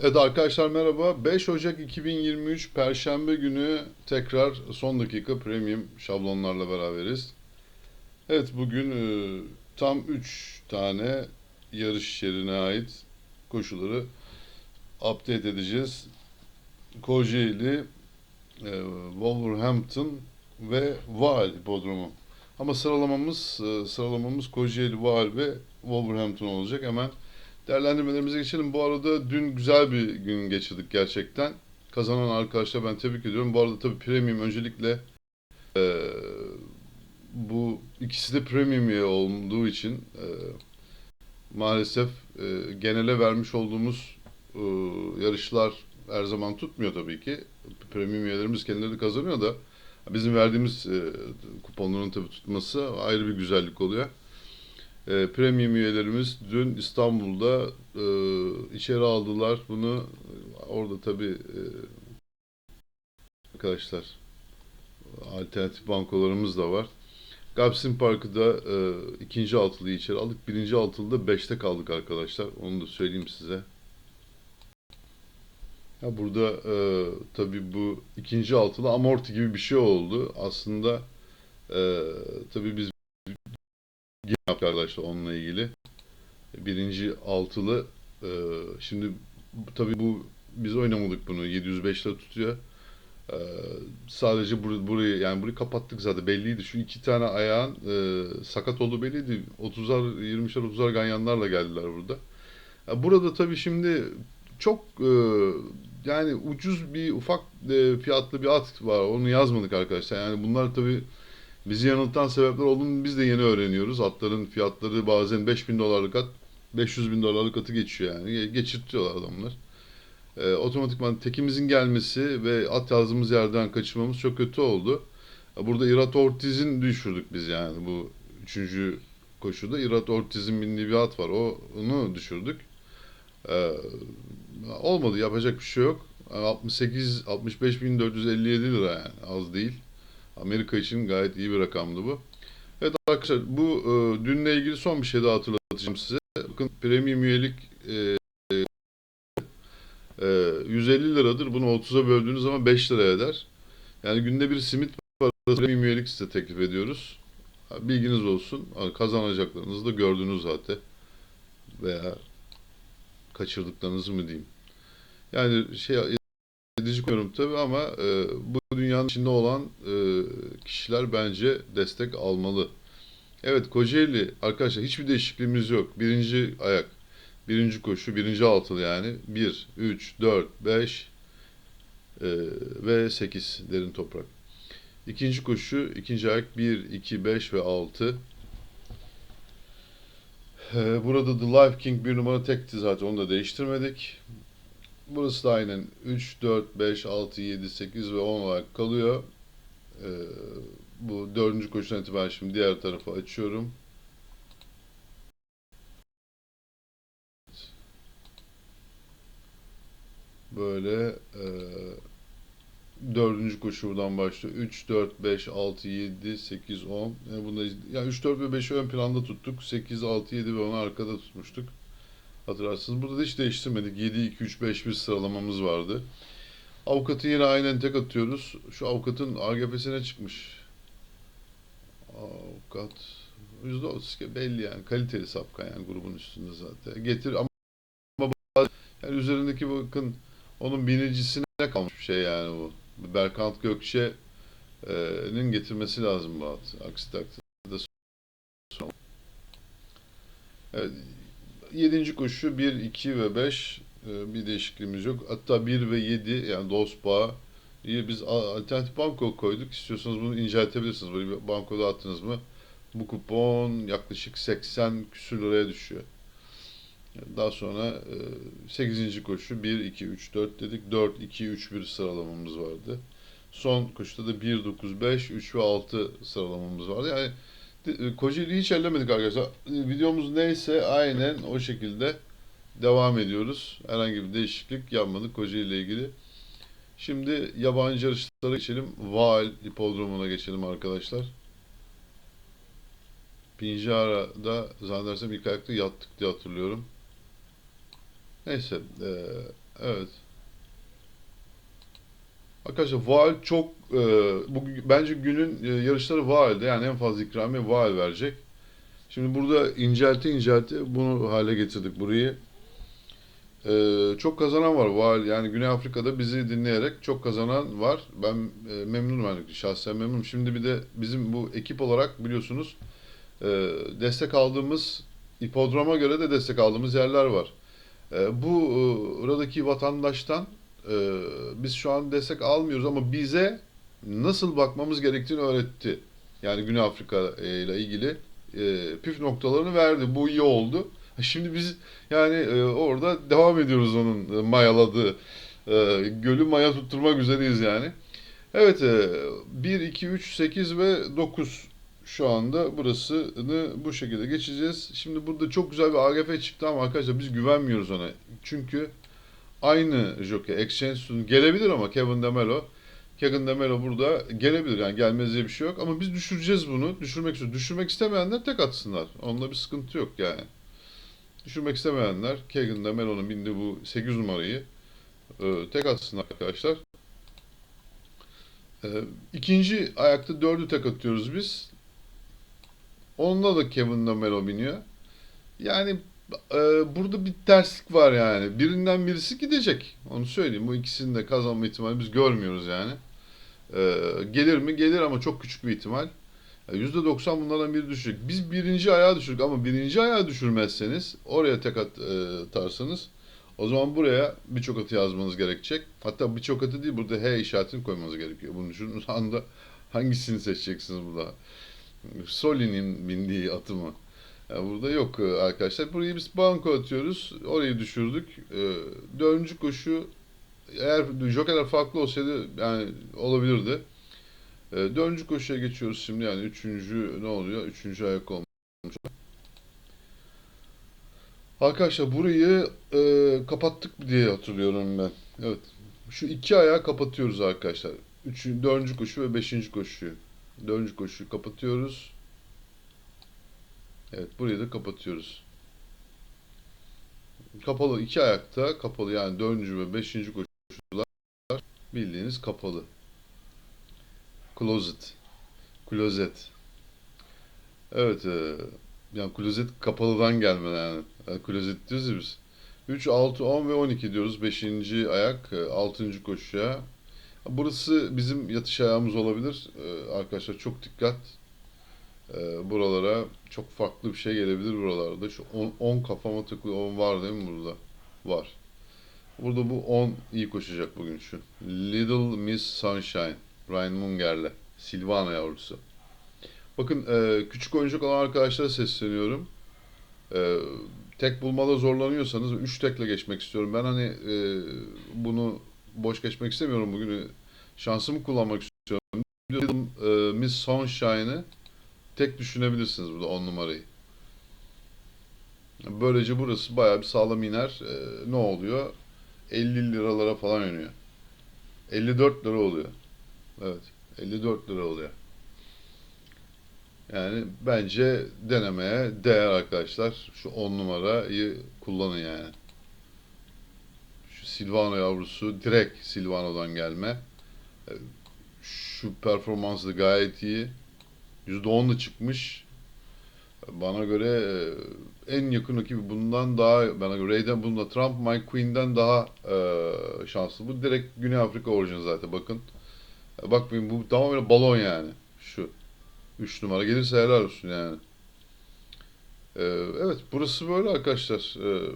Evet arkadaşlar merhaba. 5 Ocak 2023 Perşembe günü tekrar son dakika premium şablonlarla beraberiz. Evet bugün e, tam 3 tane yarış yerine ait koşuları update edeceğiz. Kocaeli, e, Wolverhampton ve Vaal hipodromu. Ama sıralamamız e, sıralamamız Kocaeli, Vaal ve Wolverhampton olacak. Hemen Değerlendirmelerimize geçelim. Bu arada dün güzel bir gün geçirdik gerçekten. Kazanan arkadaşlar ben tebrik ediyorum. Bu arada tabii premium öncelikle e, bu ikisi de premium üye olduğu için e, maalesef e, genele vermiş olduğumuz e, yarışlar her zaman tutmuyor tabii ki. Premium üyelerimiz kendileri kazanıyor da bizim verdiğimiz e, kuponların tabii tutması ayrı bir güzellik oluyor. E, premium üyelerimiz dün İstanbul'da e, içeri aldılar bunu. Orada tabii e, arkadaşlar alternatif bankolarımız da var. Gapsin Park'ı da e, ikinci altılıyı içeri aldık. Birinci altılıda beşte kaldık arkadaşlar. Onu da söyleyeyim size. Ya burada e, tabii bu ikinci altılı amorti gibi bir şey oldu. Aslında e, tabii biz yaptık arkadaşlar onunla ilgili. Birinci altılı e, şimdi tabii bu biz oynamadık bunu 705 lira tutuyor. E, sadece bur burayı yani burayı kapattık zaten belliydi. Şu iki tane ayağın e, sakat olduğu belliydi. 30'ar 20'şer 30'ar ganyanlarla geldiler burada. Ya burada tabii şimdi çok e, yani ucuz bir ufak e, fiyatlı bir at var. Onu yazmadık arkadaşlar. Yani bunlar tabii Bizi yanıltan sebepler olduğunu biz de yeni öğreniyoruz. Atların fiyatları bazen 5000 dolarlık at 500 bin dolarlık atı geçiyor yani. Ge- Geçirtiyorlar adamlar. Ee, otomatikman tekimizin gelmesi ve at yazdığımız yerden kaçırmamız çok kötü oldu. Burada Irat Ortiz'in düşürdük biz yani bu üçüncü koşuda. Irat Ortiz'in bindiği bir at var. O, onu düşürdük. Ee, olmadı yapacak bir şey yok. 68 65.457 lira yani az değil. Amerika için gayet iyi bir rakamdı bu. Evet arkadaşlar bu e, dünle ilgili son bir şey daha hatırlatacağım size. Bakın premium üyelik e, e, 150 liradır. Bunu 30'a böldüğünüz zaman 5 lira eder. Yani günde bir simit parası premium üyelik size teklif ediyoruz. Bilginiz olsun. Kazanacaklarınızı da gördünüz zaten. Veya kaçırdıklarınızı mı diyeyim. Yani şey edici koyuyorum tabii ama e, bu dünyanın içinde olan e, kişiler bence destek almalı. Evet Kocaeli arkadaşlar hiçbir değişikliğimiz yok. Birinci ayak, birinci koşu, birinci altılı yani. 1, 3, 4, 5 e, ve 8 derin toprak. İkinci koşu, ikinci ayak 1, 2, 5 ve 6. E, burada The Life King bir numara tekti zaten onu da değiştirmedik. Burası da aynen 3, 4, 5, 6, 7, 8 ve 10 olarak kalıyor. Ee, bu dördüncü koşudan itibaren şimdi diğer tarafı açıyorum. Böyle e, dördüncü koşu buradan başlıyor. 3, 4, 5, 6, 7, 8, 10. Yani bunda, yani 3, 4 ve 5'i ön planda tuttuk. 8, 6, 7 ve 10'u arkada tutmuştuk. Hatırlarsınız. Burada da hiç değiştirmedik. 7, 2, 3, 5 bir sıralamamız vardı. Avukatı yine aynen tek atıyoruz. Şu avukatın AGP'sine çıkmış. Avukat %30 belli yani. Kaliteli sapkan yani grubun üstünde zaten. Getir ama yani üzerindeki bakın onun binicisine kalmış bir şey yani bu. Berkant Gökçe'nin getirmesi lazım bu at. Aksi takdirde. Evet, 7. koşu 1, 2 ve 5 e, bir değişikliğimiz yok. Hatta 1 ve 7 yani Dospa iyi biz alternatif banko koyduk. İstiyorsanız bunu inceltebilirsiniz. Böyle bir bankoda attınız mı bu kupon yaklaşık 80 küsür liraya düşüyor. Daha sonra 8. koşu 1, 2, 3, 4 dedik. 4, 2, 3, 1 sıralamamız vardı. Son koşuda da 1, 9, 5, 3 ve 6 sıralamamız vardı. Yani Kocaeli'yi hiç ellemedik arkadaşlar. E, Videomuz neyse aynen o şekilde devam ediyoruz. Herhangi bir değişiklik yapmadık Kocaeli ile ilgili. Şimdi yabancı yarışlara geçelim. Vaal hipodromuna geçelim arkadaşlar. Pinjara'da zannedersem ilk ayakta yattık diye hatırlıyorum. Neyse. eee Evet. Arkadaşlar Vaal çok e, bu bence günün e, yarışları Vaal'de yani en fazla ikramiye Vaal verecek. Şimdi burada incelte incelte bunu hale getirdik burayı. E, çok kazanan var Vaal yani Güney Afrika'da bizi dinleyerek çok kazanan var. Ben e, memnunum yani şahsen memnunum. Şimdi bir de bizim bu ekip olarak biliyorsunuz e, destek aldığımız hipodroma göre de destek aldığımız yerler var. E, bu e, buradaki vatandaştan e, biz şu an destek almıyoruz ama bize nasıl bakmamız gerektiğini öğretti. Yani Güney Afrika e, ile ilgili e, püf noktalarını verdi. Bu iyi oldu. Şimdi biz yani e, orada devam ediyoruz onun e, mayaladığı e, gölü maya tutturmak üzereyiz yani. Evet e, 1, 2, 3, 8 ve 9 şu anda burasını bu şekilde geçeceğiz. Şimdi burada çok güzel bir AGF çıktı ama arkadaşlar biz güvenmiyoruz ona. Çünkü aynı jockey Exchange Student gelebilir ama Kevin DeMelo Kevin DeMelo burada gelebilir yani gelmez diye bir şey yok ama biz düşüreceğiz bunu. Düşürmek istiyor. Düşürmek istemeyenler tek atsınlar. Onunla bir sıkıntı yok yani. Düşürmek istemeyenler Kevin DeMelo'nun bindiği bu 8 numarayı e, tek atsınlar arkadaşlar. E, ikinci ayakta dördü tek atıyoruz biz. Onunla da Kevin DeMelo biniyor. Yani e, burada bir terslik var yani. Birinden birisi gidecek. Onu söyleyeyim. Bu ikisinin de kazanma ihtimali biz görmüyoruz yani. E, gelir mi? Gelir ama çok küçük bir ihtimal. E, %90 bunlardan biri düşecek. Biz birinci ayağa düşürdük ama birinci ayağa düşürmezseniz oraya tek e, atarsanız o zaman buraya birçok atı yazmanız gerekecek. Hatta birçok atı değil burada H işaretini koymanız gerekiyor. Bunu düşünün. anda hangisini seçeceksiniz burada? Soli'nin bindiği atı mı? Yani burada yok e, arkadaşlar. Burayı biz banko atıyoruz. Orayı düşürdük. E, dördüncü koşu eğer jokerler farklı olsaydı yani olabilirdi. E, dördüncü koşuya geçiyoruz şimdi. Yani üçüncü ne oluyor? Üçüncü ayak olmuş. Arkadaşlar burayı e, kapattık diye hatırlıyorum ben. Evet. Şu iki ayağı kapatıyoruz arkadaşlar. Üçüncü, dördüncü koşu ve beşinci koşuyu. Dördüncü koşuyu kapatıyoruz. Evet burayı da kapatıyoruz. Kapalı iki ayakta kapalı yani dördüncü ve beşinci koşular bildiğiniz kapalı. Closet. Klozet. Evet e, yani klozet kapalıdan gelme yani. yani klozet diyoruz ya biz. 3, 6, 10 ve 12 diyoruz. 5. ayak, 6. koşuya. Burası bizim yatış ayağımız olabilir. E, arkadaşlar çok dikkat. E, buralara çok farklı bir şey gelebilir buralarda. Şu 10, 10 kafama takılı 10 var değil mi burada? Var. Burada bu 10 iyi koşacak bugün şu. Little Miss Sunshine. Ryan Munger'le. Silvana yavrusu. Bakın e, küçük oyuncak olan arkadaşlara sesleniyorum. E, tek bulmada zorlanıyorsanız 3 tekle geçmek istiyorum. Ben hani e, bunu boş geçmek istemiyorum bugün. Şansımı kullanmak istiyorum. Little e, Miss Sunshine'ı tek düşünebilirsiniz burada 10 numarayı. Böylece burası bayağı bir sağlam iner. E, ne oluyor? 50 liralara falan iniyor. 54 lira oluyor. Evet. 54 lira oluyor. Yani bence denemeye değer arkadaşlar. Şu 10 numarayı kullanın yani. Şu Silvano yavrusu direkt Silvano'dan gelme. E, Şu performansı gayet iyi. %10'la çıkmış. Bana göre e, en yakın rakibi bundan daha bana göre Ray'den bunda Trump Mike Queen'den daha e, şanslı. Bu direkt Güney Afrika orijinali zaten bakın. E, Bakmayın bu tamamen balon yani. Şu. 3 numara gelirse helal olsun yani. E, evet burası böyle arkadaşlar. E,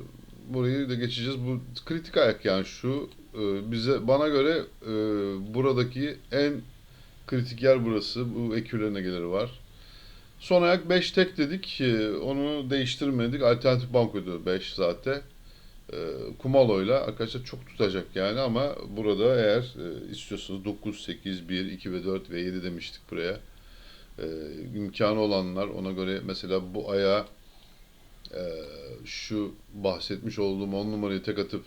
burayı da geçeceğiz. Bu kritik ayak yani şu. E, bize bana göre e, buradaki en kritik yer burası. Bu ekürlerine geliri var. Son ayak 5 tek dedik. Ee, Onu değiştirmedik. Alternatif bankoydu 5 zaten. Ee, Kumalo'yla arkadaşlar çok tutacak yani ama burada eğer e, istiyorsanız 9, 8, 1, 2 ve 4 ve 7 demiştik buraya. Ee, imkanı olanlar ona göre mesela bu aya e, şu bahsetmiş olduğum 10 numarayı tek atıp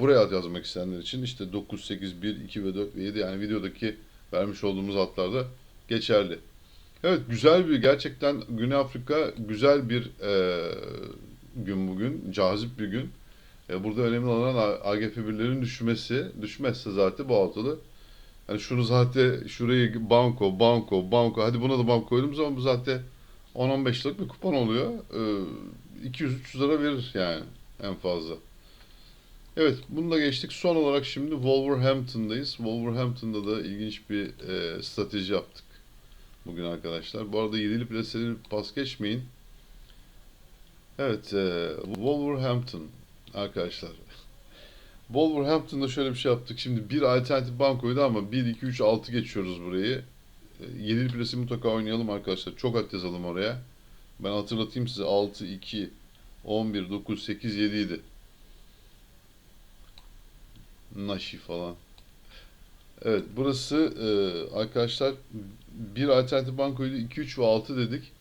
buraya at yazmak isteyenler için işte 9, 8, 1, 2 ve 4 ve 7 yani videodaki vermiş olduğumuz hatlarda geçerli. Evet güzel bir gerçekten Güney Afrika güzel bir e, gün bugün. Cazip bir gün. E, burada önemli olan AGF1'lerin düşmesi. Düşmezse zaten bu altılı. Hani şunu zaten şurayı banko, banko, banko. Hadi buna da banko koyduğum zaman bu zaten 10-15 liralık bir kupon oluyor. E, 200-300 lira verir yani en fazla. Evet, bunu da geçtik. Son olarak şimdi Wolverhampton'dayız. Wolverhampton'da da ilginç bir e, strateji yaptık bugün arkadaşlar. Bu arada yedili plaseleri pas geçmeyin. Evet, e, Wolverhampton arkadaşlar. Wolverhampton'da şöyle bir şey yaptık. Şimdi bir alternatif bankoydu ama 1, 2, 3, 6 geçiyoruz burayı. E, Yedili plase mutlaka oynayalım arkadaşlar. Çok at yazalım oraya. Ben hatırlatayım size 6, 2, 11, 9, 8, 7 idi. Naşi falan. Evet burası e, arkadaşlar bir alternatif bankoydu 2, 3 ve 6 dedik.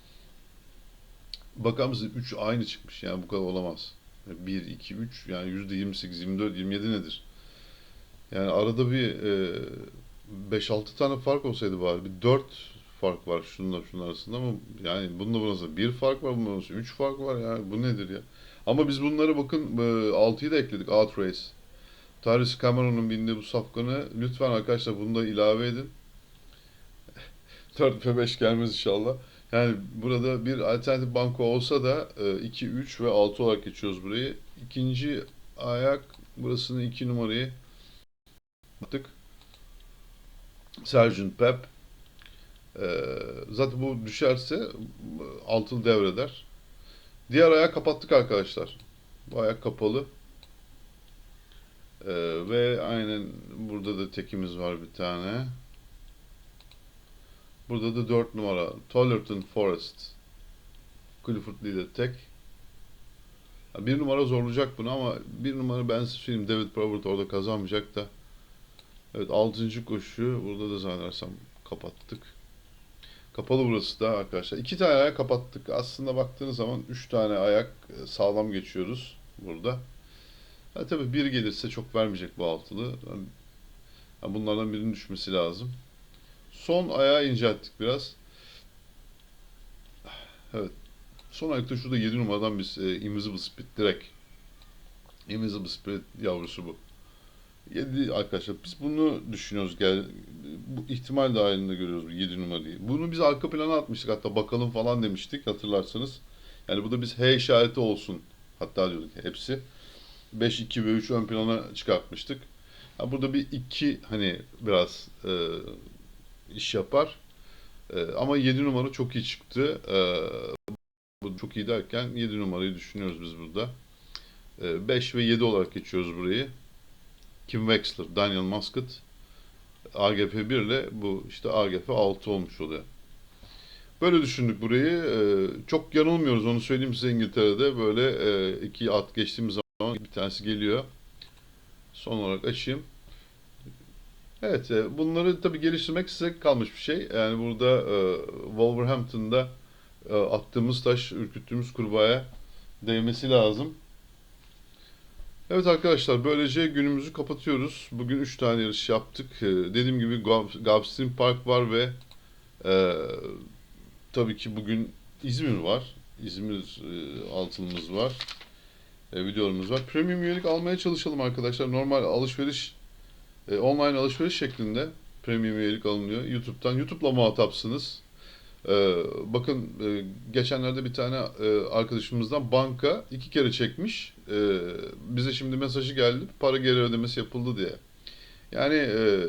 Bakar mısınız 3 aynı çıkmış yani bu kadar olamaz. 1, 2, 3 yani %28, 24, 27 nedir? Yani arada bir e, 5-6 tane fark olsaydı bari bir 4 fark var şununla şunun arasında ama yani bununla bunun arasında bir fark var bunun arasında 3 fark var yani bu nedir ya? Ama biz bunları bakın e, 6'yı da ekledik Outrace. Tyrese Cameron'un bindiği bu safkanı lütfen arkadaşlar bunu da ilave edin. 4 ve 5 gelmez inşallah. Yani burada bir alternatif banko olsa da 2, 3 ve 6 olarak geçiyoruz burayı. İkinci ayak burasını 2 numarayı yaptık. Sergeant Pep. Ee, zaten bu düşerse altılı devreder. Diğer ayak kapattık arkadaşlar. Bu ayak kapalı. Ee, ve aynen burada da tekimiz var bir tane. Burada da 4 numara Tollerton Forest. Clifford Lee'de tek. Bir numara zorlayacak bunu ama bir numara ben söyleyeyim David Probert orada kazanmayacak da. Evet 6. koşu burada da zannedersem kapattık. Kapalı burası da arkadaşlar. İki tane ayak kapattık. Aslında baktığınız zaman üç tane ayak e, sağlam geçiyoruz burada. Ha, tabii bir gelirse çok vermeyecek bu altılı. Yani, bunlardan birinin düşmesi lazım. Son ayağı incelttik biraz. Evet. Son ayakta şurada 7 numaradan biz e, Invisible Spirit direkt. Invisible Spirit yavrusu bu. 7 arkadaşlar biz bunu düşünüyoruz gel bu ihtimal dahilinde görüyoruz bu 7 numarayı. Bunu biz arka plana atmıştık hatta bakalım falan demiştik hatırlarsanız. Yani bu da biz H işareti olsun hatta diyorduk hepsi. 5 2 ve 3 ön plana çıkartmıştık. Ha, burada bir 2 hani biraz e, iş yapar. E, ama 7 numara çok iyi çıktı. E, bu çok iyi derken 7 numarayı düşünüyoruz biz burada. E, 5 ve 7 olarak geçiyoruz burayı. Kim Wexler, Daniel Muscat, AGF 1 ile bu işte AGF 6 olmuş oluyor. Böyle düşündük burayı. Ee, çok yanılmıyoruz onu söyleyeyim size İngiltere'de. Böyle e, iki at geçtiğimiz zaman bir tanesi geliyor. Son olarak açayım. Evet, e, bunları tabii geliştirmek size kalmış bir şey. Yani burada e, Wolverhampton'da e, attığımız taş, ürküttüğümüz kurbağaya değmesi lazım. Evet arkadaşlar böylece günümüzü kapatıyoruz. Bugün 3 tane yarış yaptık. Ee, dediğim gibi Gulf- Gulfstream Park var ve e, tabii ki bugün İzmir var. İzmir e, altınımız var. E, videolarımız var. Premium üyelik almaya çalışalım arkadaşlar. Normal alışveriş, e, online alışveriş şeklinde premium üyelik alınıyor. YouTube'dan. YouTube'la muhatapsınız. Ee, bakın e, geçenlerde bir tane e, arkadaşımızdan banka iki kere çekmiş. Ee, bize şimdi mesajı geldi. Para geri ödemesi yapıldı diye. Yani e,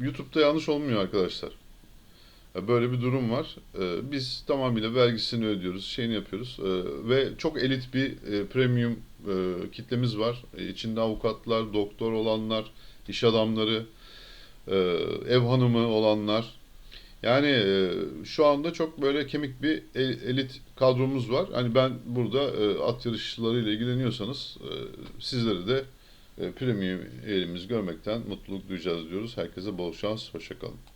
YouTube'da yanlış olmuyor arkadaşlar. E, Böyle bir durum var. E, Biz tamamıyla vergisini ödüyoruz, şeyini yapıyoruz E, ve çok elit bir e, premium e, kitlemiz var. E, İçinde avukatlar, doktor olanlar, iş adamları, e, ev hanımı olanlar. Yani e, şu anda çok böyle kemik bir e- elit kadromuz var. Hani ben burada e, at yarışçılarıyla ilgileniyorsanız e, sizleri de e, premium üyeliğimizi görmekten mutluluk duyacağız diyoruz. Herkese bol şans, hoşça kalın.